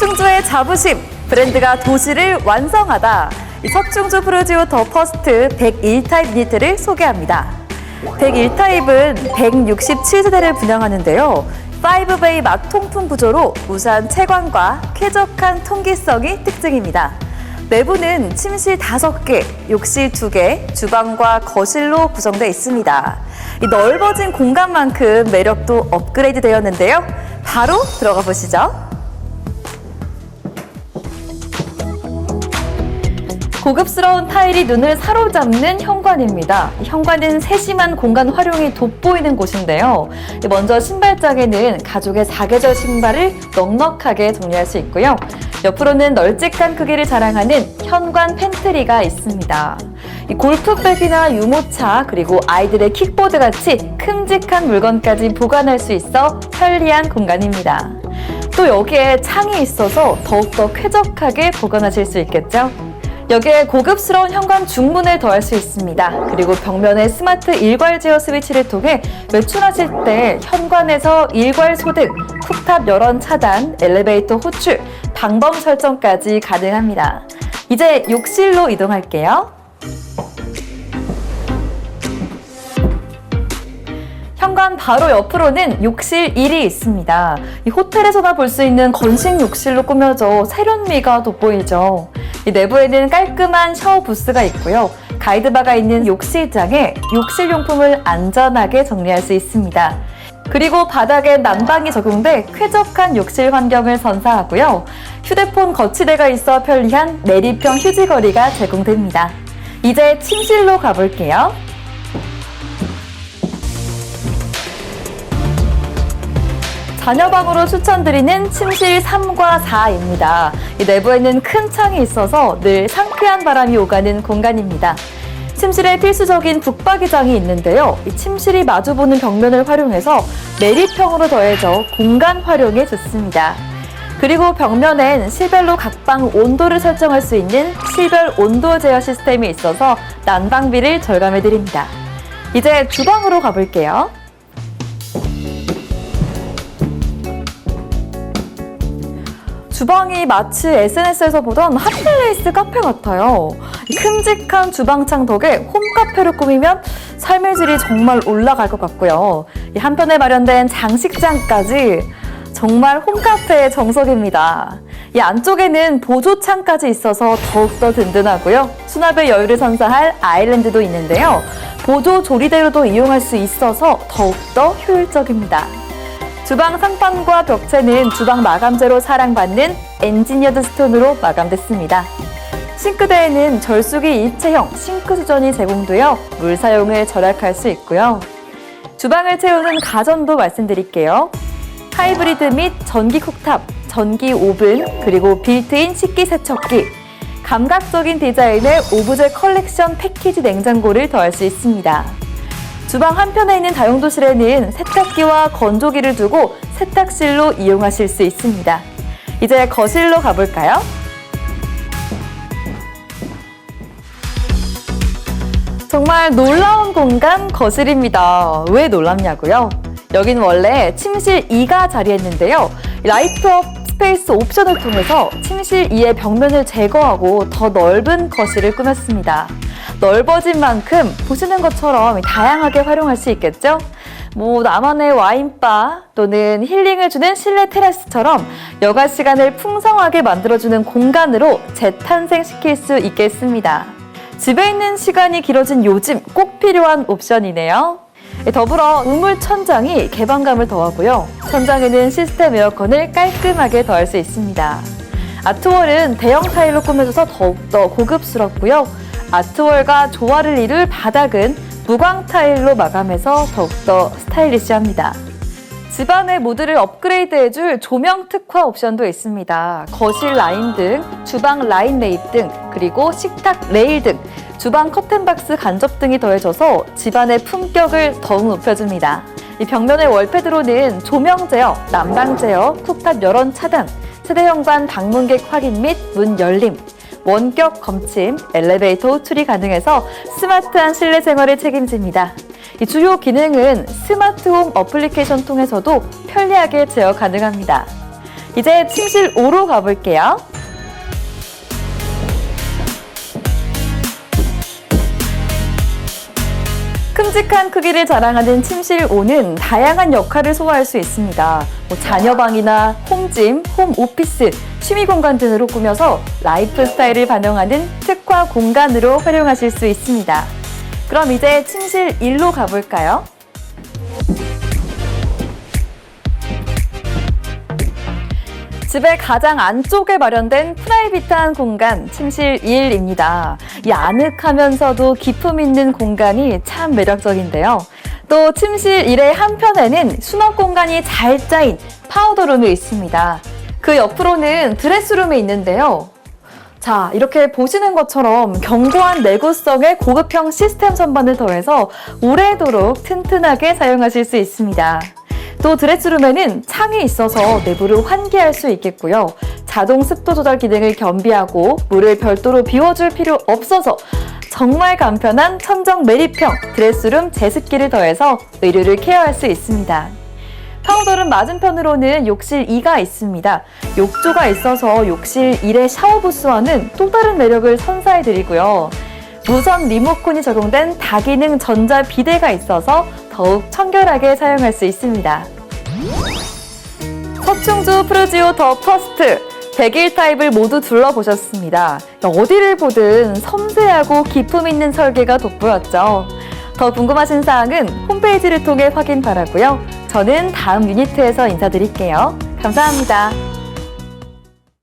석충주의 자부심, 브랜드가 도시를 완성하다. 이 석충주 프로지오 더 퍼스트 101타입 유니트를 소개합니다. 101타입은 167세대를 분양하는데요. 5베이 막통풍 구조로 우수한 채광과 쾌적한 통기성이 특징입니다. 내부는 침실 5개, 욕실 2개, 주방과 거실로 구성되어 있습니다. 이 넓어진 공간만큼 매력도 업그레이드 되었는데요. 바로 들어가 보시죠. 고급스러운 타일이 눈을 사로잡는 현관입니다. 이 현관은 세심한 공간 활용이 돋보이는 곳인데요. 먼저 신발장에는 가족의 사계절 신발을 넉넉하게 정리할 수 있고요. 옆으로는 널찍한 크기를 자랑하는 현관 팬트리가 있습니다. 이 골프백이나 유모차 그리고 아이들의 킥보드 같이 큼직한 물건까지 보관할 수 있어 편리한 공간입니다. 또 여기에 창이 있어서 더욱더 쾌적하게 보관하실 수 있겠죠? 여기에 고급스러운 현관 중문을 더할 수 있습니다. 그리고 벽면에 스마트 일괄 제어 스위치를 통해 외출하실 때 현관에서 일괄 소등, 쿡탑 열원 차단, 엘리베이터 호출, 방범 설정까지 가능합니다. 이제 욕실로 이동할게요. 현관 바로 옆으로는 욕실 1이 있습니다. 이 호텔에서나 볼 수 있는 건식 욕실로 꾸며져 세련미가 돋보이죠. 이 내부에는 깔끔한 샤워 부스가 있고요. 가이드바가 있는 욕실장에 욕실 용품을 안전하게 정리할 수 있습니다. 그리고 바닥엔 난방이 적용돼 쾌적한 욕실 환경을 선사하고요. 휴대폰 거치대가 있어 편리한 내리평 휴지거리가 제공됩니다. 이제 침실로 가볼게요. 자녀방으로 추천드리는 침실 3과 4입니다. 이 내부에는 큰 창이 있어서 늘 상쾌한 바람이 오가는 공간입니다. 침실에 필수적인 북박이장이 있는데요. 이 침실이 마주보는 벽면을 활용해서 내리평으로 더해져 공간 활용에 좋습니다. 그리고 벽면엔 실별로 각방 온도를 설정할 수 있는 실별 온도 제어 시스템이 있어서 난방비를 절감해 드립니다. 이제 주방으로 가볼게요. 주방이 마치 SNS에서 보던 핫플레이스 카페 같아요. 이 큼직한 주방창 덕에 홈카페로 꾸미면 삶의 질이 정말 올라갈 것 같고요. 이 한편에 마련된 장식장까지 정말 홈카페의 정석입니다. 이 안쪽에는 보조창까지 있어서 더욱더 든든하고요. 수납의 여유를 선사할 아일랜드도 있는데요. 보조 조리대로도 이용할 수 있어서 더욱더 효율적입니다. 주방 상판과 벽체는 주방 마감재로 사랑받는 엔지니어드 스톤으로 마감됐습니다. 싱크대에는 절수기 입체형 싱크 수전이 제공되어 물 사용을 절약할 수 있고요. 주방을 채우는 가전도 말씀드릴게요. 하이브리드 및 전기 쿡탑, 전기 오븐, 그리고 빌트인 식기 세척기, 감각적인 디자인의 오브제 컬렉션 패키지 냉장고를 더할 수 있습니다. 주방 한편에 있는 다용도실에는 세탁기와 건조기를 두고 세탁실로 이용하실 수 있습니다. 이제 거실로 가볼까요? 정말 놀라운 공간 거실입니다. 왜 놀랍냐고요? 여기는 원래 침실 2가 자리했는데요. 라이트업 스페이스 옵션을 통해서 침실 2의 벽면을 제거하고 더 넓은 거실을 꾸몄습니다. 넓어진 만큼 보시는 것처럼 다양하게 활용할 수 있겠죠? 뭐 나만의 와인바 또는 힐링을 주는 실내 테라스처럼 여가 시간을 풍성하게 만들어주는 공간으로 재탄생시킬 수 있겠습니다. 집에 있는 시간이 길어진 요즘 꼭 필요한 옵션이네요. 더불어 우물 천장이 개방감을 더하고요. 천장에는 시스템 에어컨을 깔끔하게 더할 수 있습니다. 아트월은 대형 타일로 꾸며져서 더욱더 고급스럽고요. 아트월과 조화를 이룰 바닥은 무광 타일로 마감해서 더욱더 스타일리시합니다. 집안의 모드를 업그레이드해줄 조명 특화 옵션도 있습니다. 거실 라인 등, 주방 라인 레입 등, 그리고 식탁 레일 등, 주방 커튼박스 간접 등이 더해져서 집안의 품격을 더욱 높여줍니다. 이 벽면의 월패드로는 조명 제어, 난방 제어, 쿡탑 열원 차단, 세대현관 방문객 확인 및 문 열림, 원격 검침, 엘리베이터 호출이 가능해서 스마트한 실내 생활을 책임집니다. 이 주요 기능은 스마트홈 어플리케이션 통해서도 편리하게 제어 가능합니다. 이제 침실 5로 가볼게요. 큼직한 크기를 자랑하는 침실 5는 다양한 역할을 소화할 수 있습니다. 뭐 자녀방이나 홈짐, 홈오피스, 취미 공간 등으로 꾸며서 라이프 스타일을 반영하는 특화 공간으로 활용하실 수 있습니다. 그럼 이제 침실 1로 가볼까요? 집의 가장 안쪽에 마련된 프라이빗한 공간 침실 1입니다. 이 아늑하면서도 기품 있는 공간이 참 매력적인데요. 또 침실 1의 한편에는 수납 공간이 잘 짜인 파우더룸이 있습니다. 그 옆으로는 드레스룸이 있는데요. 자, 이렇게 보시는 것처럼 견고한 내구성의 고급형 시스템 선반을 더해서 오래도록 튼튼하게 사용하실 수 있습니다. 또 드레스룸에는 창이 있어서 내부를 환기할 수 있겠고요. 자동 습도 조절 기능을 겸비하고 물을 별도로 비워줄 필요 없어서 정말 간편한 천정 매립형 드레스룸 제습기를 더해서 의류를 케어할 수 있습니다. 파우더룸 맞은편으로는 욕실 2가 있습니다. 욕조가 있어서 욕실 1의 샤워 부스와는 또 다른 매력을 선사해드리고요. 무선 리모컨이 적용된 다기능 전자 비데가 있어서 더욱 청결하게 사용할 수 있습니다. 서충주 프루지오 더 퍼스트 101 타입을 모두 둘러보셨습니다. 어디를 보든 섬세하고 기품 있는 설계가 돋보였죠. 더 궁금하신 사항은 홈페이지를 통해 확인 바라고요. 저는 다음 유니트에서 인사드릴게요. 감사합니다.